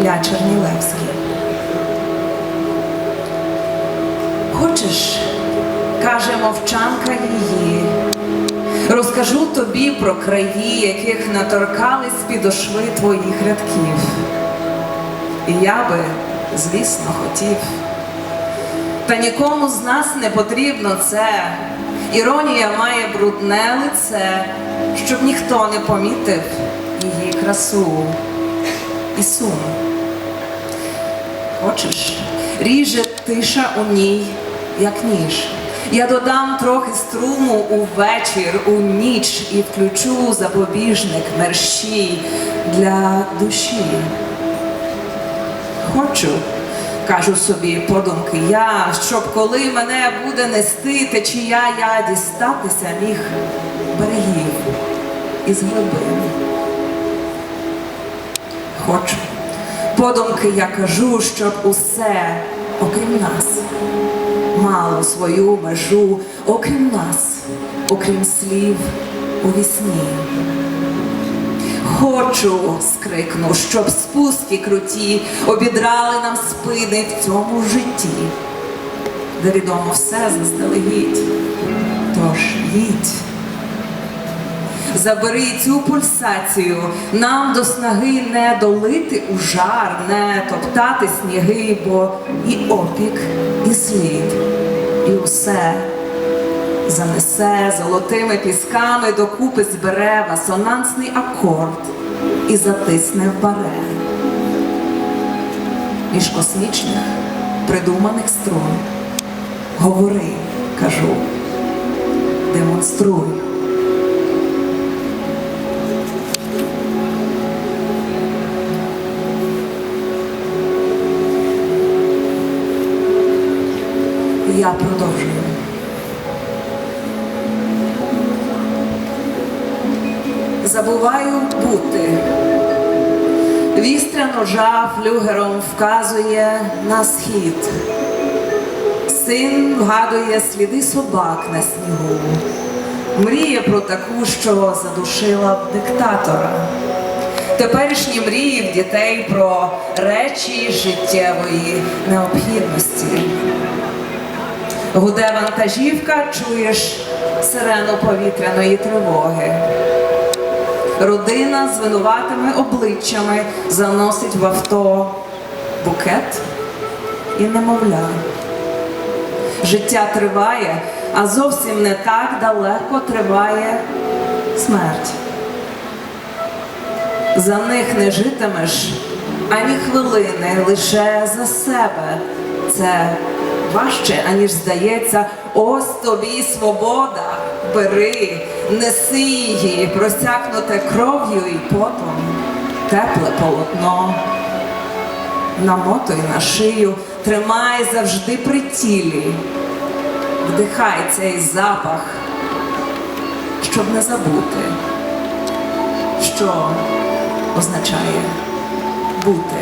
Ілля Чернілевський. Хочеш, каже мовчанка її, розкажу тобі про краї, яких наторкались підошви твоїх рядків. І я би, звісно, хотів. Та нікому з нас не потрібно це. Іронія має брудне лице, щоб ніхто не помітив її красу і сум. Хочеш, ріже тиша у ній, як ніж. Я додам трохи струму у вечір, у ніч і включу запобіжник мерщій для душі. Хочу, кажу собі подумки я, щоб коли мене буде нести течія, я дістатися міг берегів із глибин. Хочу. Подумки я кажу, щоб усе, окрім нас, мало свою межу, окрім нас, окрім слів у вісні. Хочу, скрикну, щоб спуски круті обідрали нам спини в цьому житті, де відомо все заздалегідь. Тож їдь. Забери цю пульсацію, нам до снаги не долити у жар, не топтати сніги, бо і опік, і слід, і усе занесе золотими пісками докупи збере в асонансний акорд і затисне в баре. Між космічних придуманих струн. Говори, кажу, демонструй. Я продовжую. Забуваю бути. Вістря ножа флюгером вказує на схід. Син вгадує сліди собак на снігу. Мріє про таку, що задушила б диктатора. Теперішні мрії в дітей про речі життєвої необхідності. Гуде вантажівка, чуєш сирену повітряної тривоги. Родина з винуватими обличчями заносить в авто букет і немовля. Життя триває, а зовсім не так далеко триває смерть. За них не житимеш ані хвилини, лише за себе. Це важче, аніж здається, ось тобі свобода. Бери, неси її, просякнуте кров'ю і потом, тепле полотно. Намотуй на шию, тримай завжди при тілі. Вдихай цей запах, щоб не забути, що означає бути.